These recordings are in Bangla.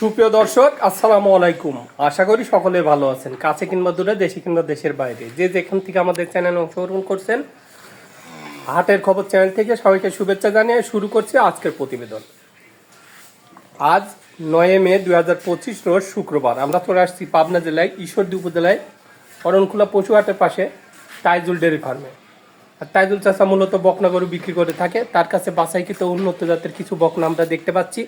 সুপ্রিয় দর্শক, আসসালামু আলাইকুম। আশা করি সকলে ভালো আছেন। কাছে কিংবা দূরে, দেশে কিংবা দেশের বাইরে। যে যেখান থেকে আমাদের চ্যানেল অংশগ্রহণ করছেন, হাটের খবর চ্যানেল থেকে সবাইকে শুভেচ্ছা জানিয়ে শুরু করছি আজকের প্রতিবেদন। আজ নয় মে দুই হাজার পঁচিশ রোজ শুক্রবার। আমরা চলে আসছি পাবনা জেলায়, ঈশ্বরদী উপজেলায় অরণখোলা পশু হাটের পাশে টাইজুল ডেয়ারি ফার্মে। আর টাইজুল চাষা মূলত বকনা গরু বিক্রি করে থাকে। তার কাছে বাছাইকৃত উন্নত জাতের কিছু বকনা আমরা দেখতে পাচ্ছি।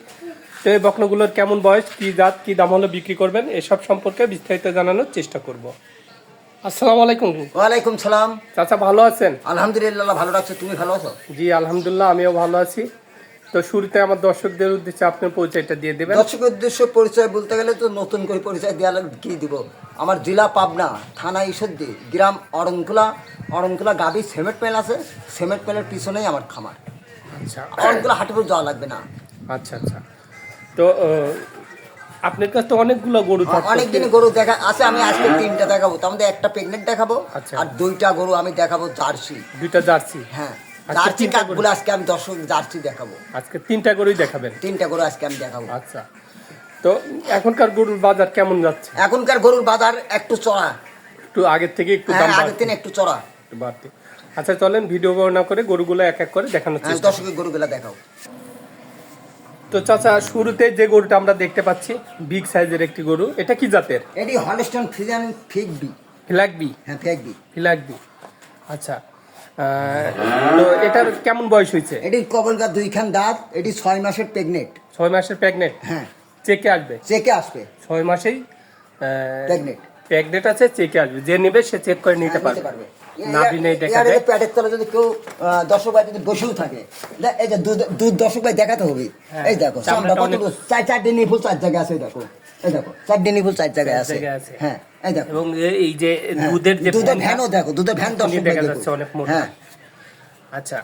তো এই বকনাগুলোর কেমন বয়স কি জাত কি দাম হলে বিক্রি করবেন এসব সম্পর্কে বিস্তারিত জানানোর চেষ্টা করব। আসসালামু আলাইকুম। ওয়ালাইকুম সালাম। চাচা ভালো আছেন? আলহামদুলিল্লাহ ভালো রাখছো তুমি ভালো আছো? জি আলহামদুলিল্লাহ আমিও ভালো আছি। তো শুরুতে আমার দর্শকদের উদ্দেশ্যে আপনার পরিচয়টা দিয়ে দেবেন। দর্শকের উদ্দেশ্য পরিচয় বলতে গেলে তো নতুন করে পরিচয় দেওয়া লাগবে কি দিব? আমার জেলা পাবনা থানা ঈশ্বরদী গ্রাম অরণকুলা। অরণকুলা গাবি সিমেন্ট মেল আছে। সিমেন্ট মেলের পিছনেই আমার খামার। আচ্ছা। অরণকুলা হাটে যাওয়া লাগবে না। আচ্ছা আচ্ছা। তো আপনার কাছে তো অনেকগুলো গরু থাকে অনেকদিন গরু দেখা আছে আমি আজকে তিনটা দেখাবো। তার মধ্যে একটা প্রেগনেন্ট দেখাবো আচ্ছা। আর দুইটা গরু আমি দেখাবো জার্সি। দুইটা জার্সি? হ্যাঁ। জার্সি কাকগুলো আজকে আমি দর্শক জার্সি দেখাবো। আজকে তিনটা গরুই দেখাবেন? তিনটা গরু আজকে আমি দেখাবো। আচ্ছা। তো এখনকার গরুর বাজার কেমন যাচ্ছে? এখনকার গরুর বাজার একটু চড়া। একটু আগের থেকে একটু দাম হ্যাঁ আগের বাড়তি দিন একটু চড়া। বাড়তি আচ্ছা চলেন ভিডিও বর্ণনা করে গরুগুলো এক এক করে দেখানোর হ্যাঁ, চেষ্টা দর্শকের গরুগুলা দেখাও। তো চাচা শুরুতে যে গরুটা আমরা দেখতে পাচ্ছি বিগ সাইজের একটি গরু এটা কি জাতের? এটি হলস্টন ফ্রিজান ফিগবি ফিলাকবি হ্যাঁ ফিগবি ফিলাকবি আচ্ছা তো এটার কেমন বয়স হয়েছে? এটির কবলকার দুইখান দাঁত এটি ছয় মাসের প্রেগনেন্ট ছয় মাসের প্রেগনেন্ট হ্যাঁ। চেকে আসবে? চেকে আসবে। ছয় মাসেই Pregnant. প্রেগনেন্ট আছে চেকে আসবে। যে নেবে সে চেক করে নিতে পারবে। নাভি নেই দেখা যায় প্যাটের তলে যদি কেউ দর্শক ভাই যদি বসেও থাকে এই যে দুধ দুধ দর্শক ভাই দেখাতে হবে। হ্যাঁ, এই দেখো? চার চারটে নিপুল চার জায়গায় আছে দেখো। এই দেখো চারটে নিপুল চার জায়গায় আছে। হ্যাঁ এই দেখো। এবং এই যে হ্যাঁ, দুধের যে দুধের ভ্যানও দেখো দুধের ভ্যান দর্শক দেখা যাচ্ছে অনেক মোটা। হ্যাঁ। আচ্ছা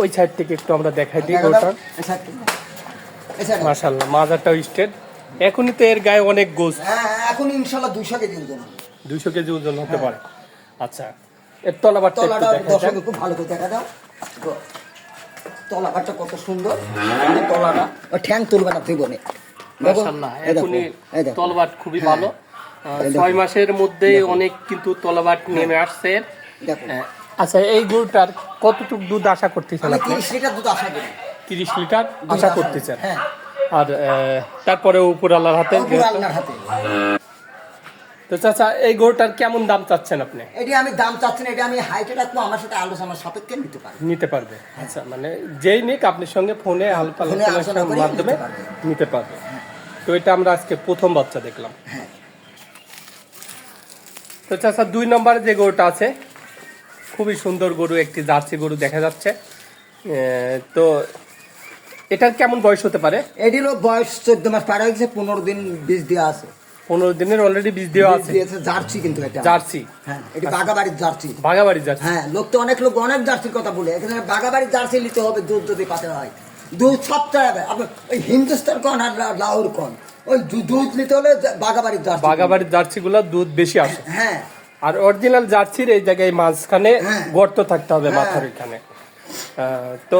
ওই সাইড থেকে একটু আমরা দেখাই দিই। মাশাল্লাহ মাজারটাও স্টেট এখনই তো এর গায়ে অনেক গোস হ্যাঁ হ্যাঁ, এখন ইনশাল্লাহ দুইশো কেজি ওজন হবে। দুইশো কেজি ওজন হতে পারে। আচ্ছা এর তলাবারটা একটু তলাটা দেখা দর্শকে। খুব ভালো করে দেখা দাও। তো, তলাটা কত সুন্দর। তলাটা ও ঠ্যাং তুলবে না এখনই এই তলবাট খুবই হ্যাঁ। ভালো। ছয় মাসের মধ্যে অনেক কিন্তু তলবাট নেমে আসছে। আচ্ছা এই গরুটার কতটুকু দুধ আশা করতেছেন আপনি? তিরিশ লিটার দুধ আশা করি। তিরিশ লিটার আশা আশা করতেছেন। হ্যাঁ। আর তারপরে উপর আল্লাহর হাতে আল্লাহর হাতে। তো চাচা এই গরুটার কেমন দাম চাচ্ছেন আপনি? এটি আমি দাম চাচ্ছি না এটা আমি হাইটে রাখব আমার সাথে আলোচনা সাপেক্ষে নিতে নিতে পারবে। আচ্ছা মানে যেই নিক আপনার সঙ্গে ফোনে হালকা আলোচনার মাধ্যমে নিতে পারবে। তো এটা আমরা আজকে প্রথম বাচ্চা দেখলাম। হ্যাঁ। তো চাচা দুই নম্বরে যে গরুটা আছে খুবই সুন্দর গরু একটি জার্সি গরু দেখা যাচ্ছে। তো এটার কেমন বয়স হতে পারে? এটিরও বয়স চোদ্দ মাস পার হয়ে গেছে পনেরো দিন বীজ দেওয়া আছে। পনেরো দিনের অলরেডি বীজ দেওয়া আছে। জার্সি কিন্তু এটা। জার্সি। হ্যাঁ এটি বাগাবাড়ির জার্সি। ভাগাবাড়ি জার্সি। হ্যাঁ লোক তো অনেক লোক অনেক জার্সির কথা বলে এখানে বাগাবাড়ির জার্সি নিতে হবে দুধ যদি পাতে হয়। দুধ সব চাইবে আপনি ওই হিন্দুস্তান কোন আর লাহোর কোন ওই দুধ নিতে হলে বাগাবাড়ির জার্সি। বাগাবাড়ির জার্সিগুলো দুধ বেশি আসে। হ্যাঁ। আর অরিজিনাল জার্সির এই জায়গায় মাঝখানে হ্যাঁ। গর্ত থাকতে হবে হ্যাঁ। মাথার এখানে। তো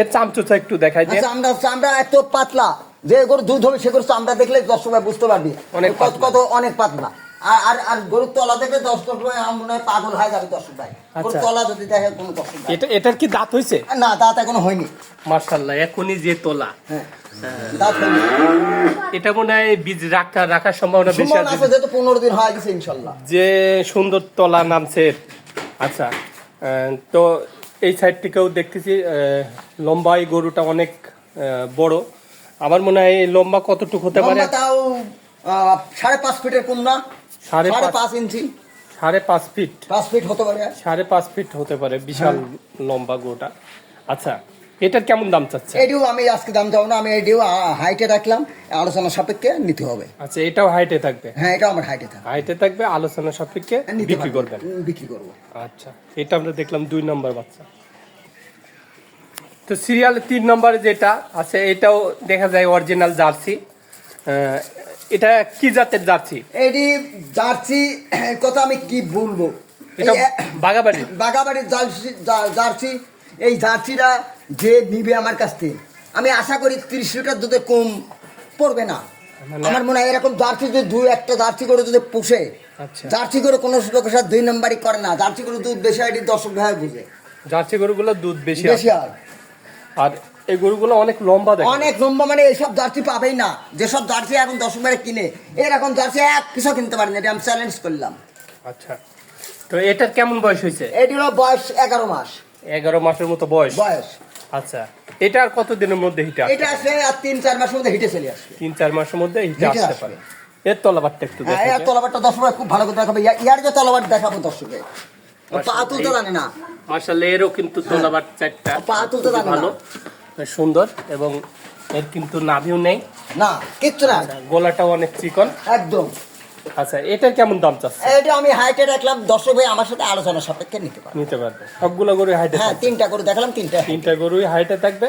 এর চামচুচা একটু দেখাই দিন আমরা আমরা এত পাতলা যে গরু দুধ হবে সে গরু চামড়া দেখলে দর্শক ভাই বুঝতে পারবি। অনেক কত কত অনেক পাতলা। আর আর আর গরুর তলা দর্শক ভাই আমার মনে হয় পাগল হয়ে যাবে দর্শক ভাই। গরুর আচ্ছা। তলা যদি দেখে কোনো দর্শক এটা এটার কি দাঁত হয়েছে না দাঁত এখনও হয়নি। মার্শাল্লাহ এখনই যে তোলা। হ্যাঁ। এটা মনে হয় বীজ রাখা রাখার সম্ভাবনা বেশি আছে। যেহেতু পনেরো দিন হয়ে গেছে ইনশাল্লাহ। যে সুন্দর তলা নামছে। আচ্ছা তো এই সাইড থেকেও দেখতেছি লম্বা এই গরুটা অনেক বড়। আমার মনে হয় এই লম্বা কতটুকু হতে পারে? তাও সাড়ে পাঁচ ফিটের কম না। সাড়ে পাঁচ- পাঁচ ইঞ্চি। সাড়ে পাঁচ ফিট। পাঁচ ফিট হতে পারে। সাড়ে পাঁচ ফিট হতে পারে বিশাল লম্বা গরুটা। আচ্ছা এটার কেমন দাম চাচ্ছে এটিও আমি আজকে দাম চাবো না আমি এটিও হাইটে রাখলাম আলোচনা সাপেক্ষে নিতে হবে। আচ্ছা এটাও হাইটে থাকবে? হ্যাঁ এটাও আমার হাইটে থাকে হাইটে থাকবে আলোচনা সাপেক্ষে বিক্রি। করবেন? বিক্রি করব। আচ্ছা এটা আমরা দেখলাম দুই নম্বর বাচ্চা। তো সিরিয়াল তিন নম্বরে যেটা আছে এটাও দেখা যায় অরিজিনাল জার্সি। এটা কি জাতের জার্সি? এটি জার্সি কথা আমি কি বলব? এটা বাগাবাড়ি বাগাবাড়ির জার্সি জার্সি এই জার্সিটা যে নিবে আমার কাছ থেকে। আমি আশা করি তিরিশ লিটার দুধে কম পড়বে না। আমার মনে হয় এরকম জার্সি যদি দুই একটা জার্সি করে যদি পুষে আচ্ছা। জার্সি করে কোনো লোকের সাথে দুই নম্বরই করে না। জার্সি করে দুধ বেশি হয় দর্শক ভাই বুঝে। জার্সি গরুগুলো দুধ বেশি বেশি। হয়। আর এই গরুগুলো অনেক লম্বা দেখে। অনেক লম্বা মানে এইসব জার্সি পাবেই না। যেসব জার্সি এখন দশ মেরে কিনে এরকম জার্সি এক পিছু কিনতে পারেন এটা আমি চ্যালেঞ্জ করলাম। আচ্ছা। তো এটার কেমন বয়স হয়েছে? এটি হলো বয়স এগারো মাস। এগারো মাসের মতো বয়স। বয়স। আচ্ছা এটা আর কত দিনের মধ্যে হিটে আসবে? এটা আসলে আর তিন চার মাসের মধ্যে হিটে চলে আসবে। তিন চার মাসের মধ্যে হিটে আসতে আসবে। পারে। এর তলাবারটা একটু হ্যাঁ দেখো এর তলাবারটা মাস খুব ভালো করে দেখাবে। ইয়া- ইয়ার যে তলাবার দেখাবো দর্শকে ও পা তুলতে জানে না। মার্শাল্লাহ এরও কিন্তু তলাবার চারটা। পা তুলতে জানে ভালো সুন্দর এবং এর কিন্তু নাভিও নেই। না কিচ্ছু না। গলাটাও অনেক চিকন। একদম। আচ্ছা এটার কেমন দাম চাচ্ছে এটা আমি হাইটে রাখলাম দর্শক ভাই আমার সাথে আলোচনা সাপেক্ষে নিতে পারবে। নিতে পারবে। সবগুলো গরু হাইটে হ্যাঁ তিনটা গরু দেখালাম তিনটা তিনটা গরুই হাইটে থাকবে।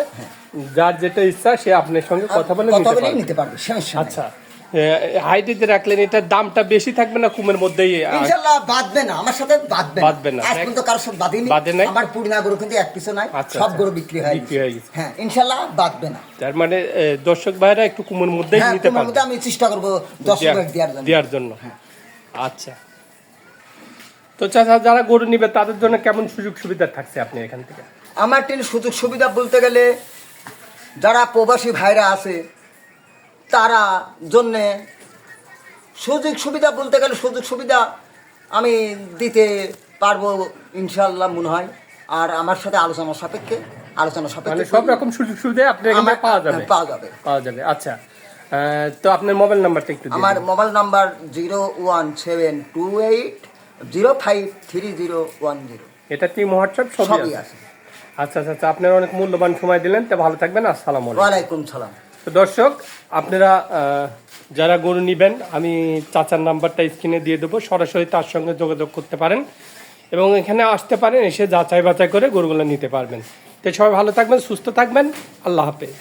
যার যেটা ইচ্ছা সে আপনার সঙ্গে কথা বলে নিতে পারবে। নিতে পারবে সমস্যা আচ্ছা। হাইটে রাখলেন এটার দামটা বেশি থাকবে না কুমের মধ্যেই আহ, ইনশাল্লাহ বাঁধবে না আমার সাথে বাঁধবে বাঁধবে না। আজ পর্যন্ত কারোর সাথে বাঁধিনি বাঁধে নাই? আমার পুরিনা গরু কিন্তু এক পিছু নাই আচ্ছা, সব আচ্ছা। গরু বিক্রি হয়ে বিক্রি হয়ে গেছে। হ্যাঁ ইনশাল্লাহ বাঁধবে না। তার মানে দর্শক ভাইরা একটু কুমের মধ্যেই হ্যাঁ নিতে পারবে। মধ্যে আমি চেষ্টা করব মিনিট দেওয়ার জন্য। দেওয়ার জন্য। আচ্ছা। তো চাচা যারা গরু নিবে তাদের জন্য কেমন সুযোগ সুবিধা থাকছে আপনি এখান থেকে? আমার টেন সুযোগ সুবিধা বলতে গেলে যারা প্রবাসী ভাইরা আছে তারা জন্যে সুযোগ সুবিধা বলতে গেলে সুযোগ সুবিধা আমি দিতে পারব ইনশাল্লাহ মনে হয়। আর আমার সাথে আলোচনা সাপেক্ষে আলোচনা সাপেক্ষে সব রকম সুযোগ সুবিধা আপনি পাওয়া যাবে। পাওয়া যাবে। পাওয়া যাবে আচ্ছা। তো আপনার মোবাইল নাম্বারটা একটু আমার mobile number zero one seven two eight zero five three zero one zero এটা কি হোয়াটসঅ্যাপ সবই আছে। আচ্ছা আচ্ছা আচ্ছা আপনারা অনেক মূল্যবান সময় দিলেন তো ভালো থাকবেন আসসালামু আলাইকুম। সালাম। তো দর্শক, আপনারা যারা গরু নিবেন, আমি চাচার নাম্বারটা স্ক্রিনে দিয়ে দেবো। সরাসরি তার সঙ্গে যোগাযোগ করতে পারেন এবং এখানে আসতে পারেন, এসে যাচাই বাছাই করে গরুগুলো নিতে পারবেন। তো সবাই ভালো থাকবেন, সুস্থ থাকবেন। আল্লাহ হাফেজ।